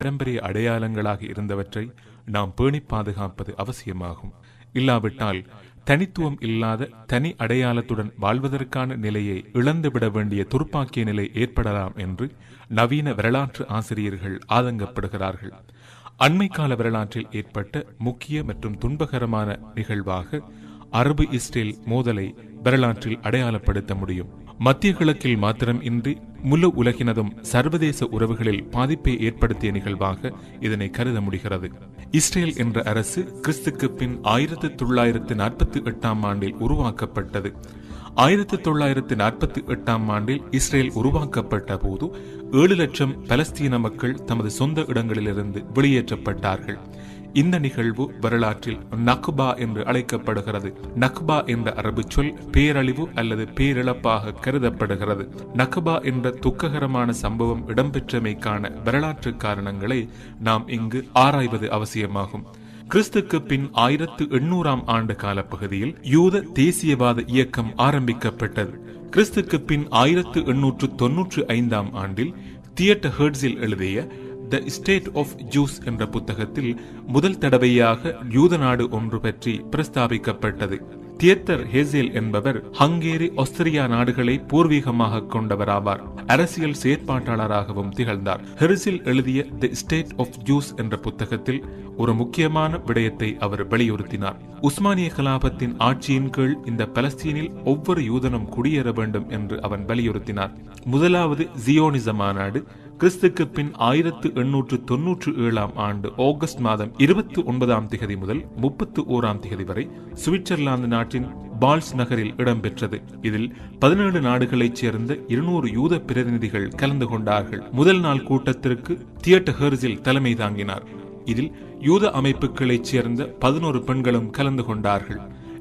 பாரம்பரிய அடையாளங்களாக இருந்தவற்றை நாம் பேணி பாதுகாப்பது அவசியமாகும். இல்லாவிட்டால் தனித்துவம் இல்லாத தனி அடையாளத்துடன் வாழ்வதற்கான நிலையை இழந்துவிட வேண்டிய துர்ப்பாக்கிய நிலை ஏற்படலாம் என்று நவீன வரலாற்று ஆசிரியர்கள் ஆதங்கப்படுகிறார்கள். அண்மை கால வரலாற்றில் ஏற்பட்ட முக்கிய மற்றும் துன்பகரமான நிகழ்வாக அரபு இஸ்ரேல் மோதலை வரலாற்றில் அடையாளப்படுத்த முடியும். மத்திய கிழக்கில் மாத்திரம் இன்றி முழு உலகினதும் சர்வதேச உறவுகளில் பாதிப்பை ஏற்படுத்திய நிகழ்வாக இதனை கருத முடிகிறது. இஸ்ரேல் என்ற அரசு கிறிஸ்துக்கு பின் ஆயிரத்தி தொள்ளாயிரத்து நாற்பத்தி எட்டாம் ஆண்டில் உருவாக்கப்பட்டது. ஆயிரத்தி தொள்ளாயிரத்து நாற்பத்தி எட்டாம் ஆண்டில் இஸ்ரேல் உருவாக்கப்பட்ட போது ஏழு லட்சம் பலஸ்தீன மக்கள் தமது சொந்த இடங்களிலிருந்து வெளியேற்றப்பட்டார்கள். இந்த நிகழ்வு வரலாற்றில் நக்பா என்று அழைக்கப்படுகிறது. நக்பா என்ற அரபு சொல் பேரழிவு அல்லது பேரிழப்பாக கருதப்படுகிறது. நக்பா என்ற துக்ககரமான சம்பவம் இடம்பெற்றமைக்கான வரலாற்று காரணங்களை நாம் இங்கு ஆராய்வது அவசியமாகும். கிறிஸ்துக்கு பின் ஆயிரத்து எண்ணூறாம் ஆண்டு கால பகுதியில் யூத தேசியவாத இயக்கம் ஆரம்பிக்கப்பட்டது. கிறிஸ்துக்கு பின் ஆயிரத்து எண்ணூற்று தொன்னூற்று ஐந்தாம் ஆண்டில் தியேட்டர் ஹெர்ட்ஸில் எழுதிய த ஸ்டேட் ஆஃப் ஜூஸ் என்ற புத்தகத்தில் முதல் தடவையாக யூத நாடு ஒன்று பற்றி பிரஸ்தாபிக்கப்பட்டது. தியேட்டர் ஹேசேல் என்பவர் ஹங்கேரி ஆஸ்திரியா நாடுகளை பூர்வீகமாக கொண்டவராவார். அரசியல் செயற்பாட்டாளராகவும் திகழ்ந்தார். ஹெரிசில் எழுதிய தி ஸ்டேட் ஆஃப் ஜூஸ் என்ற புத்தகத்தில் ஒரு முக்கியமான விடயத்தை அவர் வலியுறுத்தினார். உஸ்மானிய கலாபத்தின் ஆட்சியின் கீழ் இந்த பலஸ்தீனில் ஒவ்வொரு யூதனும் குடியேற வேண்டும் என்று அவன் வலியுறுத்தினார். முதலாவது ஜியோனிச மாநாடு கிறிஸ்துக்கு பின் ஆயிரத்து எண்ணூற்று தொன்னூற்று ஏழாம் ஆண்டு ஆகஸ்ட் மாதம் இருபத்தி ஒன்பதாம் திகதி முதல் முப்பத்து ஓராம் திகதி வரை சுவிட்சர்லாந்து நாட்டின் பால்ஸ் நகரில் இடம்பெற்றது. இதில் பதினேழு நாடுகளைச் சேர்ந்த இருநூறு யூத பிரதிநிதிகள் கலந்து கொண்டார்கள். முதல் நாள் கூட்டத்திற்கு தியேட்டர் ஹெர்ஸில் தலைமை தாங்கினார். இதில் யூத அமைப்புகளைச் சேர்ந்த பதினோரு பெண்களும் கலந்து கொண்டார்கள்.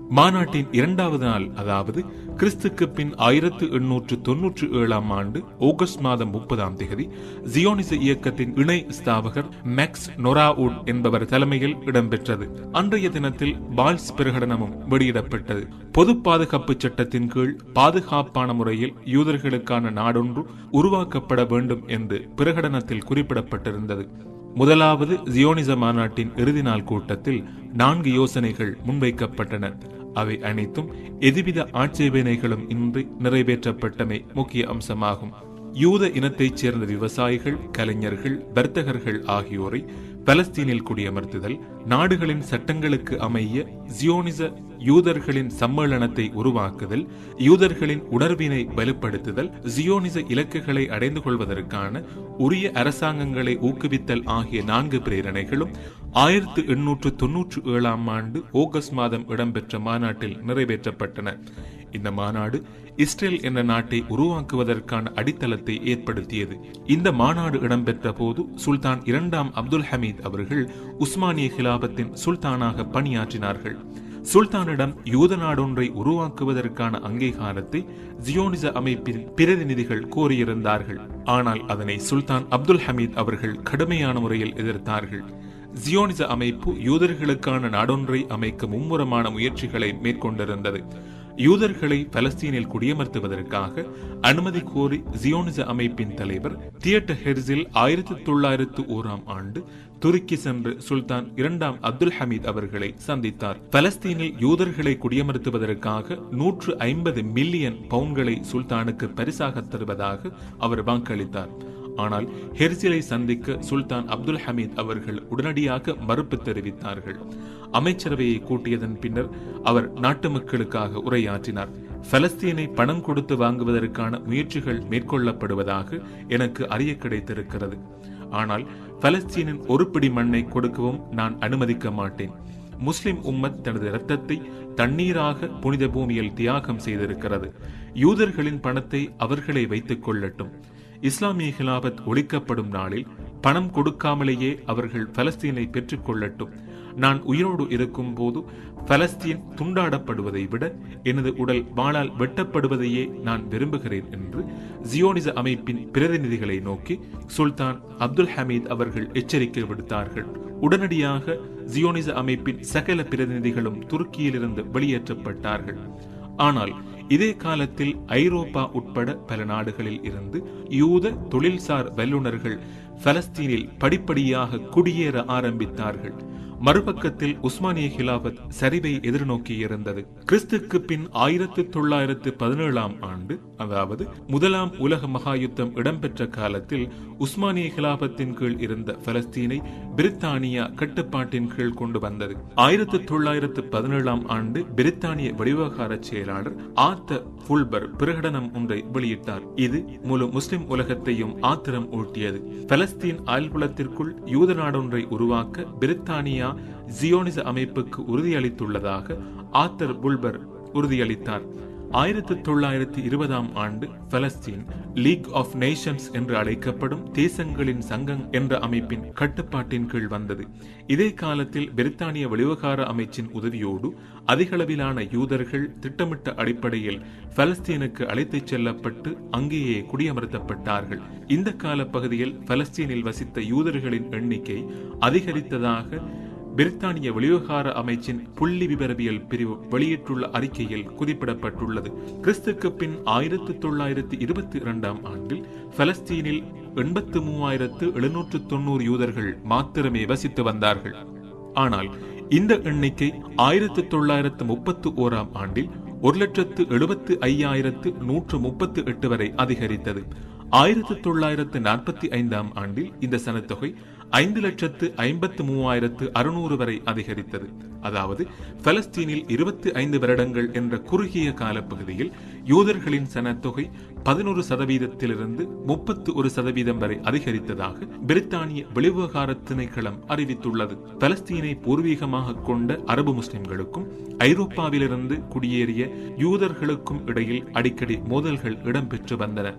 மாநாட்டின் இரண்டாவது நாள் அதாவது கிறிஸ்துக்கு பின் ஆயிரத்து எண்ணூற்று தொன்னூற்று ஏழாம் ஆண்டு ஆகஸ்ட் மாதம் முப்பதாம் தேதி ஜியோனிச இயக்கத்தின் இணை ஸ்தாபகர் மேக்ஸ் நொராவுட் என்பவர் தலைமையில் இடம்பெற்றது. அன்றைய தினத்தில் பால்ஸ் பிரகடனமும் வெளியிடப்பட்டது. பொது பாதுகாப்பு சட்டத்தின் கீழ் பாதுகாப்பான முறையில் யூதர்களுக்கான நாடொன்று உருவாக்கப்பட வேண்டும் என்று பிரகடனத்தில் குறிப்பிடப்பட்டிருந்தது. முதலாவது ஜியோனிச மாநாட்டின் இறுதி நாள் கூட்டத்தில் நான்கு யோசனைகள் முன்வைக்கப்பட்டன. அவை அனைத்தும் எதுவித ஆட்சேபனைகளும் இன்றி நிறைவேற்றப்பட்டமை முக்கிய அம்சமாகும். யூத இனத்தைச் சேர்ந்த விவசாயிகள் கலைஞர்கள் வர்த்தகர்கள் ஆகியோரை பலஸ்தீனில் குடியமர்த்துதல் நாடுகளின் சட்டங்களுக்கு அமைய ஜியோனிச யூதர்களின் சம்மேளனத்தை உருவாக்குதல் யூதர்களின் உணர்வினை வலுப்படுத்துதல் ஜியோனிச இலக்குகளை அடைந்து கொள்வதற்கான உரிய அரசாங்கங்களை ஊக்குவித்தல் ஆகிய நான்கு பிரேரணைகளும் ஆயிரத்து எண்ணூற்று தொன்னூற்று ஏழாம் ஆண்டு ஆகஸ்ட் மாதம் இடம்பெற்ற மாநாட்டில் நிறைவேற்றப்பட்டன. இந்த மாநாடு இஸ்ரேல் என்ற நாட்டை உருவாக்குவதற்கான அடித்தளத்தை ஏற்படுத்தியது. இந்த மாநாடு இடம்பெற்ற போது சுல்தான் இரண்டாம் அப்துல் ஹமீத் அவர்கள் உஸ்மானிய கிலாபத்தின் சுல்தானாக பணியாற்றினார்கள். சுல்தானிடம் யூத நாடொன்றை உருவாக்குவதற்கான அங்கீகாரத்தை ஜியோனிச அமைப்பின் பிரதிநிதிகள் கோரியிருந்தார்கள். ஆனால் அதனை சுல்தான் அப்துல் ஹமீத் அவர்கள் கடுமையான முறையில் எதிர்த்தார்கள். ஜியோனிச அமைப்பு யூதர்களுக்கான நாடொன்றை அமைக்க மும்முரமான முயற்சிகளை மேற்கொண்டிருந்தது. யூதர்களை பலஸ்தீனில் குடியமர்த்துவதற்காக அனுமதி கோரி ஜியோனிச அமைப்பின் தலைவர் தியேட்டர் ஹெர்ஸில் ஆயிரத்தி தொள்ளாயிரத்து ஓராம் ஆண்டு துருக்கி சென்று சுல்தான் இரண்டாம் அப்துல் ஹமீத் அவர்களை சந்தித்தார். பலஸ்தீனில் யூதர்களை குடியமர்த்துவதற்காக நூற்று ஐம்பது மில்லியன் பவுன்களை சுல்தானுக்கு பரிசாக தருவதாக அவர் வாக்களித்தார். ஆனால் ஹெர்சிலை சந்திக்க சுல்தான் அப்துல் ஹமீத் அவர்கள் உடனடியாக மறுப்பு தெரிவித்தார்கள். அமைச்சரவையை கூட்டியதன் பின்னர் அவர் நாட்டு மக்களுக்காக உரையாற்றினார். பலஸ்தீனை பணம் கொடுத்து வாங்குவதற்கான முயற்சிகள் மேற்கொள்ளப்படுவதாக எனக்கு அறிய கிடைத்திருக்கிறது. ஆனால் பலஸ்தீனின் ஒரு பிடி மண்ணை கொடுக்கவும் நான் அனுமதிக்க மாட்டேன். முஸ்லிம் உம்மத் தனது இரத்தத்தை தண்ணீராக புனித பூமியில் தியாகம் செய்திருக்கிறது. யூதர்களின் பணத்தை அவர்களை வைத்துக் கொள்ளட்டும். இஸ்லாமிய ஹிலாபத் ஒழிக்கப்படும் நாளில் பணம் கொடுக்காமலேயே அவர்கள் பலஸ்தீனை பெற்றுக் கொள்ளட்டும் நான் உயிரோடு இருக்கும் போது பலஸ்தீன் துண்டாடப்படுவதை விட எனது உடல் வாளால் வெட்டப்படுவதையே நான் விரும்புகிறேன் என்று ஜியோனிச அமைப்பின் பிரதிநிதிகளை நோக்கி சுல்தான் அப்துல் ஹமீத் அவர்கள் எச்சரிக்கை விடுத்தார்கள். உடனடியாக ஜியோனிச அமைப்பின் சகல பிரதிநிதிகளும் துருக்கியிலிருந்து வெளியேற்றப்பட்டார்கள். ஆனால் இதே காலத்தில் ஐரோப்பா உட்பட பல நாடுகளில் இருந்து யூத தொழில்சார் வல்லுநர்கள் பலஸ்தீனில் படிப்படியாக குடியேற ஆரம்பித்தார்கள். மறுபக்கத்தில் உஸ்மானிய ஹிலாபத் சரிவை எதிர்நோக்கி இருந்தது. கிறிஸ்துக்கு பின் ஆயிரத்தி தொள்ளாயிரத்து பதினேழாம் ஆண்டு அதாவது முதலாம் உலக மகாயுத்தம் இடம்பெற்ற காலத்தில் உஸ்மானிய ஹிலாபத்தின் கீழ் இருந்த பலஸ்தீனை பிரித்தானியா கட்டுப்பாட்டின் கீழ் கொண்டு வந்தது. ஆயிரத்தி தொள்ளாயிரத்து பதினேழாம் ஆண்டு பிரித்தானிய வெளிவகார செயலாளர் ஆத்த புல்பர் பிரகடனம் ஒன்றை வெளியிட்டார். இது முழு முஸ்லிம் உலகத்தையும் ஆத்திரம் ஊட்டியது. பலஸ்தீன் அயல்புலத்திற்குள் யூத நாடொன்றை உருவாக்க பிரித்தானியா ஜியோனிச அமைப்புக்கு உறுதியளித்துள்ளதாக ஆத்தர் புல்பர் உறுதியளித்தார். ஆயிரத்தி தொள்ளாயிரத்தி இருபதாம் ஆண்டு பலஸ்தீன் லீக் ஆஃப் நேஷன்ஸ் என்று அழைக்கப்படும் தேசங்களின் சங்கம் என்ற அமைப்பின் கட்டுப்பாட்டின் கீழ் வந்தது. இதே காலத்தில் பிரித்தானிய வெளிவகார அமைச்சின் உதவியோடு அதிகளவிலான யூதர்கள் திட்டமிட்ட அடிப்படையில் பலஸ்தீனுக்கு அழைத்துச் செல்லப்பட்டு அங்கேயே குடியமர்த்தப்பட்டார்கள். இந்த கால பகுதியில் பலஸ்தீனில் வசித்த யூதர்களின் எண்ணிக்கை அதிகரித்ததாக பிரித்தானிய வெளிவகார அமைச்சின் புள்ளி விவரவியல் பிரிவு வெளியிட்டுள்ள அறிக்கையில் குறிப்பிடப்பட்டுள்ளது. கிறிஸ்துக்கு பின் ஆயிரத்தி தொள்ளாயிரத்தி இருபத்தி இரண்டாம் ஆண்டில் பலஸ்தீனில் எண்பத்து மூவாயிரத்து எழுநூற்று தொண்ணூறு யூதர்கள் மாத்திரமே வசித்து வந்தார்கள். ஆனால் இந்த எண்ணிக்கை ஆயிரத்தி தொள்ளாயிரத்து முப்பத்து ஓராம் ஆண்டில் ஒரு லட்சத்து எழுபத்து ஐயாயிரத்து நூற்று முப்பத்து எட்டு வரை அதிகரித்தது. ஆயிரத்தி தொள்ளாயிரத்து நாற்பத்தி ஐந்தாம் ஆண்டில் இந்த சனத்தொகை ஐந்து லட்சத்து ஐம்பத்து மூவாயிரத்து அறுநூறு வரை அதிகரித்தது. அதாவது பலஸ்தீனில் இருபத்தி ஐந்து வருடங்கள் என்ற குறுகிய காலப்பகுதியில் யூதர்களின் சனத்தொகை பதினொரு சதவீதத்திலிருந்து முப்பத்து ஒரு சதவீதம் வரை அதிகரித்ததாக பிரித்தானிய வெளிவிவகார திணைக்களம் அறிவித்துள்ளது. பலஸ்தீனை பூர்வீகமாக கொண்ட அரபு முஸ்லிம்களுக்கும் ஐரோப்பாவிலிருந்து குடியேறிய யூதர்களுக்கும் இடையில் அடிக்கடி மோதல்கள் இடம்பெற்று வந்தன.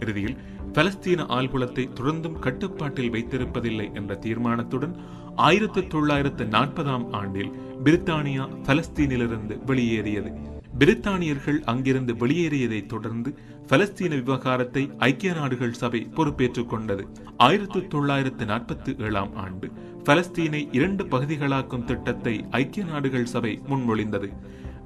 இறுதியில் பலஸ்தீன ஆள்புலத்தை தொடர்ந்தும் கட்டுப்பாட்டில் வைத்திருப்பதில்லை என்ற தீர்மானத்துடன் ஆயிரத்தி தொள்ளாயிரத்து நாற்பதாம் ஆண்டில் பிரித்தானியா பலஸ்தீனிலிருந்து வெளியேறியது. பிரித்தானியர்கள் அங்கிருந்து வெளியேறியதை தொடர்ந்து பலஸ்தீன விவகாரத்தை ஐக்கிய நாடுகள் சபை பொறுப்பேற்றுக் கொண்டது. ஆயிரத்தி தொள்ளாயிரத்து நாற்பத்தி ஏழாம் ஆண்டு பலஸ்தீனை இரண்டு பகுதிகளாக்கும் திட்டத்தை ஐக்கிய நாடுகள் சபை முன்மொழிந்தது.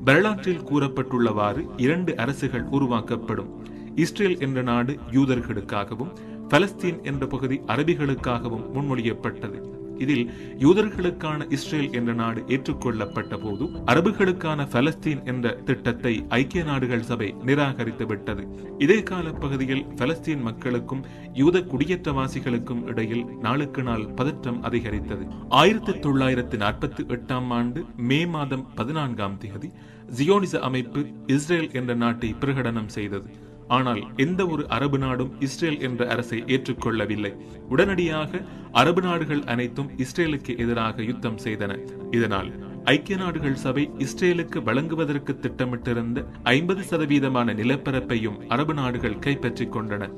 வரலாற்றில் கூறப்பட்டுள்ளவாறு இரண்டு அரசுகள் உருவாக்கப்படும். இஸ்ரேல் என்ற நாடு யூதர்களுக்காகவும் பலஸ்தீன் என்ற பகுதி அரபிகளுக்காகவும் முன்மொழியப்பட்டது. இதில் யூதர்களுக்கான இஸ்ரேல் என்ற நாடு ஏற்றுக்கொள்ளப்பட்ட போது அரபுகளுக்கான பலஸ்தீன் என்ற திட்டத்தை ஐக்கிய நாடுகள் சபை நிராகரித்து விட்டது. இதே கால பகுதியில் பலஸ்தீன் மக்களுக்கும் யூத குடியேற்றவாசிகளுக்கும் இடையில் நாளுக்கு நாள் பதற்றம் அதிகரித்தது. ஆயிரத்தி தொள்ளாயிரத்தி நாற்பத்தி எட்டாம் ஆண்டு மே மாதம் பதினான்காம் தேதி ஜியோனிச அமைப்பு இஸ்ரேல் என்ற நாட்டை பிரகடனம் செய்தது. ஆனால் எந்த ஒரு அரபு நாடும் இஸ்ரேல் என்ற அரசை ஏற்றுக்கொள்ளவில்லை. உடனடியாக அரபு நாடுகள் அனைத்தும் இஸ்ரேலுக்கு எதிராக யுத்தம் செய்தன. இதனால் ஐக்கிய நாடுகள் சபை இஸ்ரேலுக்கு வழங்குவதற்கு திட்டமிட்டிருந்த ஐம்பது சதவீதமான நிலப்பரப்பையும் அரபு நாடுகள் கைப்பற்றிக் கொண்டன.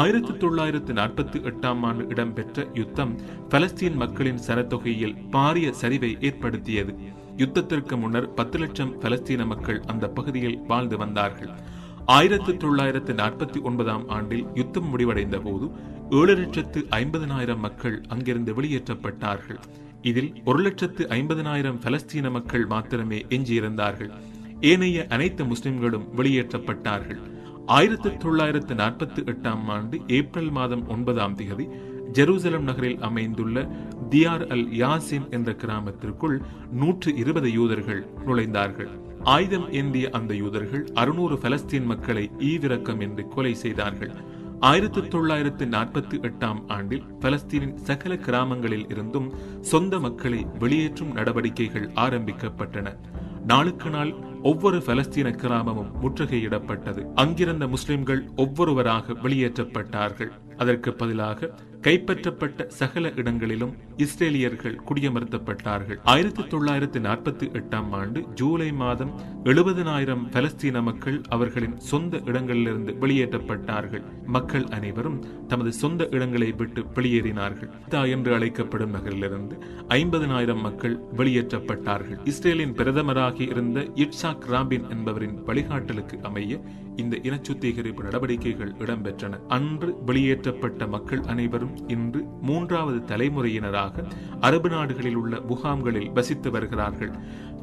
ஆயிரத்தி தொள்ளாயிரத்து நாற்பத்தி எட்டாம் ஆண்டு இடம்பெற்ற யுத்தம் பலஸ்தீன் மக்களின் சனத்தொகையில் பாரிய சரிவை ஏற்படுத்தியது. யுத்தத்திற்கு முன்னர் பத்து லட்சம் பலஸ்தீன மக்கள் அந்த பகுதியில் வாழ்ந்து வந்தார்கள். ஆயிரத்தி தொள்ளாயிரத்து நாற்பத்தி ஒன்பதாம் ஆண்டில் யுத்தம் முடிவடைந்த போது ஏழு லட்சத்து ஐம்பதனாயிரம் மக்கள் அங்கிருந்து வெளியேற்றப்பட்டார்கள். இதில் ஒரு லட்சத்து ஐம்பதனாயிரம் பலஸ்தீன மக்கள் மாத்திரமே எஞ்சியிருந்தார்கள். ஏனைய அனைத்து முஸ்லிம்களும் வெளியேற்றப்பட்டார்கள். ஆயிரத்தி தொள்ளாயிரத்து நாற்பத்தி எட்டாம் ஆண்டு ஏப்ரல் மாதம் ஒன்பதாம் தேதி ஜெருசலம் நகரில் அமைந்துள்ள தியார் அல் யாசின் என்ற கிராமத்திற்குள் நூற்று இருபது யூதர்கள் நுழைந்தார்கள். ஆயுதம் ஏந்திய அந்த யூதர்கள் அறுநூறு பலஸ்தீன் மக்களை ஈவிரக்கம் என்று கொலை செய்தார்கள். ஆயிரத்தி தொள்ளாயிரத்து நாற்பத்தி எட்டாம் ஆண்டில் பலஸ்தீனின் சகல கிராமங்களில் இருந்தும் சொந்த மக்களை வெளியேற்றும் நடவடிக்கைகள் ஆரம்பிக்கப்பட்டன. நாளுக்கு நாள் ஒவ்வொரு பலஸ்தீன கிராமமும் முற்றுகையிடப்பட்டது. அங்கிருந்த முஸ்லிம்கள் ஒவ்வொருவராக வெளியேற்றப்பட்டார்கள். அதற்கு பதிலாக கைப்பற்றப்பட்ட சகல இடங்களிலும் இஸ்ரேலியர்கள் குடியமர்த்தப்பட்டார்கள். ஆயிரத்தி தொள்ளாயிரத்தி நாற்பத்தி எட்டாம் ஆண்டு ஜூலை மாதம் எழுபதனாயிரம் பலஸ்தீன மக்கள் அவர்களின் சொந்த இடங்களிலிருந்து வெளியேற்றப்பட்டார்கள். மக்கள் அனைவரும் தமது சொந்த இடங்களை விட்டு வெளியேறினார்கள். என்று அழைக்கப்படும் நகரிலிருந்து ஐம்பதனாயிரம் மக்கள் வெளியேற்றப்பட்டார்கள். இஸ்ரேலின் பிரதமராகி இருந்த இட்சாக் ராபின் என்பவரின் வழிகாட்டலுக்கு அமைய இந்த இனச்சுத்திகரிப்பு நடவடிக்கைகள் இடம்பெற்றன. அன்று வெளியேற்றப்பட்ட மக்கள் அனைவரும் இன்று மூன்றாவது தலைமுறையினராக அரபு நாடுகளில் உள்ள முகாம்களில் வசித்து வருகிறார்கள்.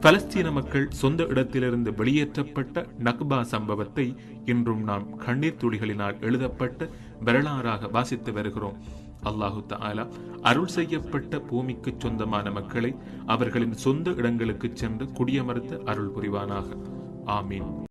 பலஸ்தீன மக்கள் சொந்த இடத்திலிருந்து வெளியேற்றப்பட்ட நக்பா சம்பவத்தை இன்றும் நாம் கண்ணீர் துளிகளினால் எழுதப்பட்ட வரலாறாக வாசித்து வருகிறோம். அல்லாஹு தாலா அருள் செய்யப்பட்ட பூமிக்கு சொந்தமான மக்களை அவர்களின் சொந்த இடங்களுக்கு சென்று குடியமர்த்த அருள் புரிவானாக. ஆமீன்.